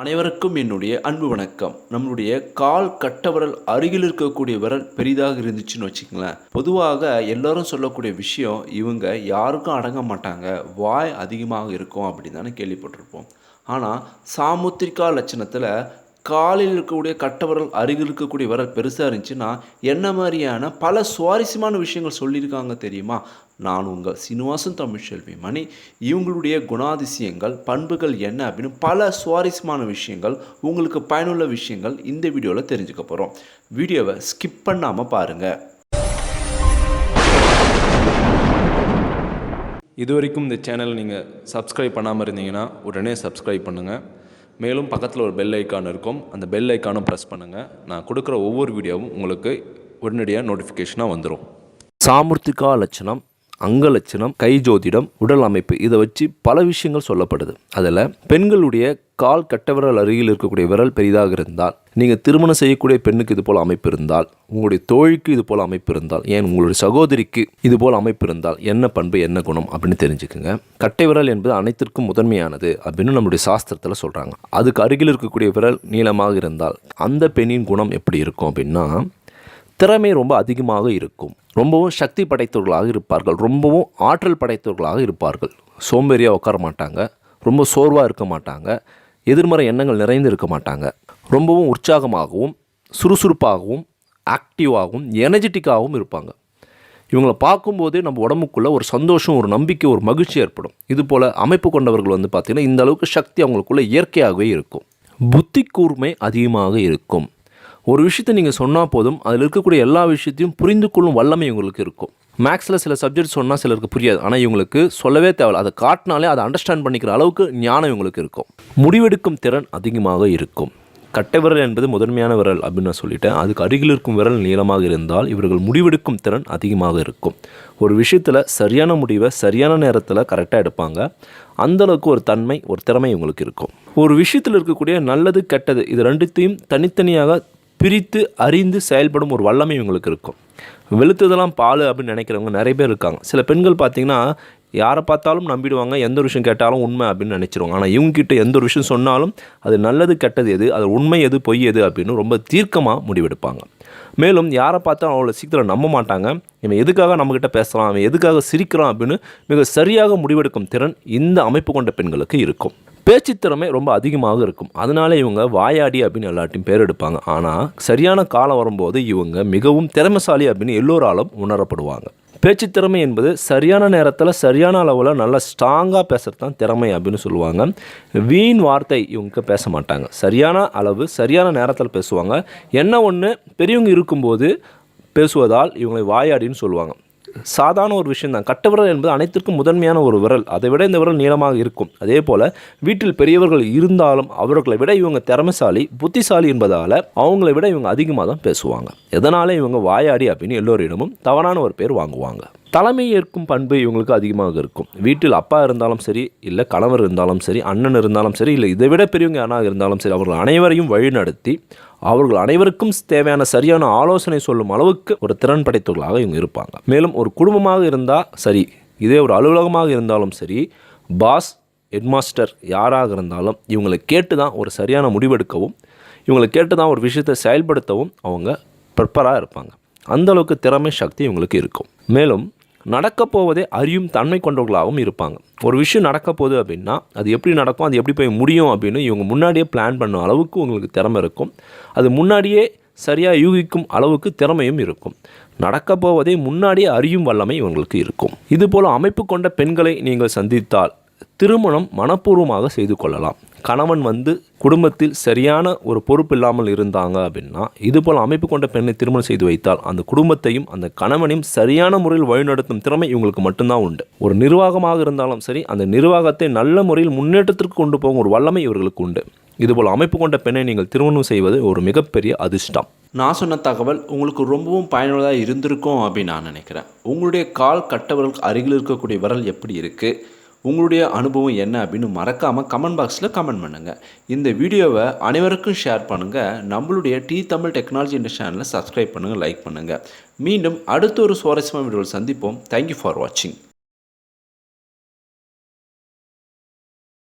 அனைவருக்கும் என்னுடைய அன்பு வணக்கம். நம்மளுடைய கால் கட்டவரல் அருகில் இருக்கக்கூடிய விரல் பெரிதாக இருந்துச்சுன்னு வச்சுக்கங்களேன். பொதுவாக எல்லாரும் சொல்லக்கூடிய விஷயம் இவங்க யாருக்கும் அடங்க மாட்டாங்க. வாய் அதிகமாக இருக்கும் அப்படின்னு தானே கேள்விப்பட்டிருப்போம். ஆனால் சாமுத்திரிகா லட்சணத்தில் காலில் இருக்கக்கூடிய கட்டவரல் அருகில் இருக்கக்கூடிய விரல் பெருசாக இருந்துச்சுன்னா என்ன மாதிரியான பல சுவாரஸ்யமான விஷயங்கள் சொல்லியிருக்காங்க தெரியுமா? நான் உங்கள் சீனிவாசன் தமிழ்ச்செல்வி மணி இவங்களுடைய குணாதிசயங்கள் பண்புகள் என்ன அப்படின்னு பல சுவாரஸ்யமான விஷயங்கள் உங்களுக்கு பயனுள்ள விஷயங்கள் இந்த வீடியோவில் தெரிஞ்சுக்க போகிறோம் வீடியோவை ஸ்கிப் பண்ணாமல் பாருங்கள் இது வரைக்கும் இந்த சேனல் நீங்கள் சப்ஸ்கிரைப் பண்ணாமல் இருந்தீங்கன்னா உடனே சப்ஸ்கிரைப் பண்ணுங்கள் மேலும் பக்கத்தில் ஒரு பெல் ஐக்கான் இருக்கும். அந்த பெல் ஐக்கானும் ப்ரெஸ் பண்ணுங்கள் நான் கொடுக்குற ஒவ்வொரு வீடியோவும் உங்களுக்கு உடனடியாக நோட்டிஃபிகேஷனாக வந்துடும் சாமுர்த்திகா லட்சணம். அங்கலட்சணம் கை ஜோதிடம் உடல் அமைப்பு இதை வச்சு பல விஷயங்கள் சொல்லப்படுது. அதில் பெண்களுடைய கால் கட்டவிரல் அருகில் இருக்கக்கூடிய விரல் பெரிதாக இருந்தால் நீங்கள் திருமணம் செய்யக்கூடிய பெண்ணுக்கு இது போல் அமைப்பு இருந்தால் உங்களுடைய தோழிக்கு இது போல் அமைப்பு இருந்தால் ஏன் உங்களுடைய சகோதரிக்கு இது போல் அமைப்பு இருந்தால் என்ன பண்பு என்ன குணம் அப்படின்னு தெரிஞ்சுக்குங்க. கட்டை விரல் என்பது அனைத்திற்கும் முதன்மையானது அப்படின்னு நம்முடைய சாஸ்திரத்தில் சொல்கிறாங்க அதுக்கு அருகில் இருக்கக்கூடிய விரல் நீளமாக இருந்தால் அந்த பெண்ணின் குணம் எப்படி இருக்கும் அப்படின்னா திறமை ரொம்ப அதிகமாக இருக்கும். ரொம்பவும் சக்தி படைத்தவர்களாக இருப்பார்கள். ரொம்பவும் ஆற்றல் படைத்தவர்களாக இருப்பார்கள். சோம்பேறியாக உட்கார மாட்டாங்க. ரொம்ப சோர்வாக இருக்க மாட்டாங்க. எதிர்மறை எண்ணங்கள் நிறைந்து இருக்க மாட்டாங்க. ரொம்பவும் உற்சாகமாகவும் சுறுசுறுப்பாகவும் ஆக்டிவாகவும் எனர்ஜெட்டிக்காகவும் இருப்பாங்க. இவங்களை பார்க்கும்போதே நம்ம உடம்புக்குள்ளே ஒரு சந்தோஷம் ஒரு நம்பிக்கை ஒரு மகிழ்ச்சி ஏற்படும். இது போல் அமைப்பு கொண்டவர்கள் வந்து பார்த்திங்கன்னா இந்த அளவுக்கு சக்தி அவங்களுக்குள்ளே இயற்கையாகவே இருக்கும். புத்தி கூர்மை அதிகமாக இருக்கும். ஒரு விஷயத்தை நீங்கள் சொன்னால் போதும் அதில் இருக்கக்கூடிய எல்லா விஷயத்தையும் புரிந்து கொள்ளும் வல்லமை உங்களுக்கு இருக்கும். மேக்ஸில் சில சப்ஜெக்ட் சொன்னால் சிலருக்கு புரியாது. ஆனால் இவங்களுக்கு சொல்லவே தேவையில்ல. அதை காட்டினாலே அதை அண்டர்ஸ்டாண்ட் பண்ணிக்கிற அளவுக்கு ஞானம் இவங்களுக்கு இருக்கும். முடிவெடுக்கும் திறன் அதிகமாக இருக்கும். கட்டை விரல் என்பது முதன்மையான விரல் அப்படின்னு நான் சொல்லிட்டேன். அதுக்கு அருகில் இருக்கும் விரல் நீளமாக இருந்தால் இவர்கள் முடிவெடுக்கும் திறன் அதிகமாக இருக்கும். ஒரு விஷயத்தில் சரியான முடிவை சரியான நேரத்தில் கரெக்டாக எடுப்பாங்க. அந்தளவுக்கு ஒரு தன்மை ஒரு திறமை இவங்களுக்கு இருக்கும். ஒரு விஷயத்தில் இருக்கக்கூடிய நல்லது கெட்டது இது ரெண்டுத்தையும் தனித்தனியாக பிரித்து அறிந்து செயல்படும் ஒரு வல்லமை இவங்களுக்கு இருக்கும். வெளுத்ததெல்லாம் பால் அப்படின்னு நினைக்கிறவங்க நிறைய பேர் இருக்காங்க. சில பெண்கள் பார்த்திங்கன்னா யாரை பார்த்தாலும் நம்பிடுவாங்க எந்த ஒரு விஷயம் கேட்டாலும் உண்மை அப்படின்னு நினச்சிருவாங்க. ஆனால் இவங்ககிட்ட எந்த ஒரு விஷயம் சொன்னாலும் அது நல்லது கெட்டது எது அது உண்மை எது பொய் எது அப்படின்னு ரொம்ப தீர்க்கமாக முடிவெடுப்பாங்க. மேலும் யாரை பார்த்தாலும் அவ்வளோ சீக்கிரம் நம்ப மாட்டாங்க. இவன் எதுக்காக நம்மக்கிட்ட பேசலாம் அவன் எதுக்காக சிரிக்கிறான் அப்படின்னு மிக சரியாக முடிவெடுக்கும் திறன் இந்த அமைப்பு கொண்ட பெண்களுக்கு இருக்கும். பேச்சு திறமை ரொம்ப அதிகமாக இருக்கும். அதனால இவங்க வாயாடி அப்படின்னு எல்லாட்டையும் பேர் எடுப்பாங்க. ஆனால் சரியான காலம் வரும்போது இவங்க மிகவும் திறமைசாலி அப்படின்னு எல்லோராலும் உணரப்படுவாங்க. பேச்சு திறமை என்பது சரியான நேரத்தில் சரியான அளவில் நல்லா ஸ்ட்ராங்காக பேசுகிறது தான் திறமை அப்படின்னு சொல்லுவாங்க. வீண் வார்த்தை இவங்க பேச மாட்டாங்க. சரியான அளவு சரியான நேரத்தில் பேசுவாங்க. என்ன ஒன்று பெரியவங்க இருக்கும்போது பேசுவதால் இவங்களை வாயாடின்னு சொல்லுவாங்க. சாதாரண ஒரு விஷயம் தான் கட்ட விரல் என்பது அனைத்திற்கும் முதன்மையான ஒரு விரல். அதை விட இந்த விரல் நீளமாக இருக்கும். அதே போல் வீட்டில் பெரியவர்கள் இருந்தாலும் அவர்களை விட இவங்க திறமைசாலி புத்திசாலி என்பதால் அவங்கள விட இவங்க அதிகமாக தான் பேசுவாங்க. எதனால் இவங்க வாயாடி அப்படின்னு எல்லோரிடமும் தவறான ஒரு பேர் வாங்குவாங்க. தலைமை ஏற்கும் பண்பு இவங்களுக்கு அதிகமாக இருக்கும். வீட்டில் அப்பா இருந்தாலும் சரி இல்லை கணவர் இருந்தாலும் சரி அண்ணன் இருந்தாலும் சரி இல்லை இதை விட பெரியவங்க யாராக இருந்தாலும் சரி அவர்கள் அனைவரையும் வழிநடத்தி அவர்கள் அனைவருக்கும் தேவையான சரியான ஆலோசனை சொல்லும் அளவுக்கு ஒரு திறன் படைத்தவர்களாக இவங்க இருப்பாங்க. மேலும் ஒரு குடும்பமாக இருந்தால் சரி இதே ஒரு அலுவலகமாக இருந்தாலும் சரி பாஸ் ஹெட்மாஸ்டர் யாராக இருந்தாலும் இவங்களை கேட்டு தான் ஒரு சரியான முடிவெடுக்கவும் இவங்களை கேட்டு தான் ஒரு விஷயத்தை செயல்படுத்தவும் அவங்க ப்ரிப்பராக இருப்பாங்க. அந்த அளவுக்கு திறமை சக்தி இவங்களுக்கு இருக்கும். மேலும் நடக்கப் போவதே அறியும் தன்மை கொண்டவர்களாகவும் இருப்பாங்க. ஒரு விஷயம் நடக்க போகுது அப்படின்னா அது எப்படி நடக்கும் அது எப்படி போய் முடியும் அப்படின்னு இவங்க முன்னாடியே பிளான் பண்ண அளவுக்கு உங்களுக்கு திறமை இருக்கும். அது முன்னாடியே சரியாக யூகிக்கும் அளவுக்கு திறமையும் இருக்கும். நடக்க போவதை முன்னாடியே அறியும் வல்லமை இவங்களுக்கு இருக்கும். இதுபோல் அமைப்பு கொண்ட பெண்களை நீங்கள் சந்தித்தால் திருமணம் மனப்பூர்வமாக செய்து கொள்ளலாம். கணவன் வந்து குடும்பத்தில் சரியான ஒரு பொறுப்பு இல்லாமல் இருந்தாங்க அப்படின்னா இதுபோல் அமைப்பு கொண்ட பெண்ணை திருமணம் செய்து வைத்தால் அந்த குடும்பத்தையும் அந்த கணவனையும் சரியான முறையில் வழிநடத்தும் திறமை இவங்களுக்கு மட்டும்தான் உண்டு. ஒரு நிர்வாகமாக இருந்தாலும் சரி அந்த நிர்வாகத்தை நல்ல முறையில் முன்னேற்றத்திற்கு கொண்டு போகும் ஒரு வல்லமை இவர்களுக்கு உண்டு. இதுபோல் அமைப்பு கொண்ட பெண்ணை நீங்கள் திருமணம் செய்வது ஒரு மிகப்பெரிய அதிர்ஷ்டம். நான் சொன்ன தகவல் உங்களுக்கு ரொம்பவும் பயனுள்ளதாக இருந்திருக்கும் அப்படின்னு நான் நினைக்கிறேன். உங்களுடைய கால் கட்டவர்களுக்கு அருகில் இருக்கக்கூடிய விரல் எப்படி இருக்குது உங்களுடைய அனுபவம் என்ன அப்படின்னு மறக்காமல் கமெண்ட் பாக்ஸில் கமெண்ட் பண்ணுங்கள் இந்த வீடியோவை அனைவருக்கும் ஷேர் பண்ணுங்கள் நம்மளுடைய டி தமிழ் டெக்னாலஜி இந்த சேனலை சப்ஸ்கிரைப் பண்ணுங்கள் லைக் பண்ணுங்கள் மீண்டும் அடுத்த ஒரு சுவாரஸ்யமான வீடியோவில் சந்திப்போம். தேங்க்யூ ஃபார் வாட்சிங்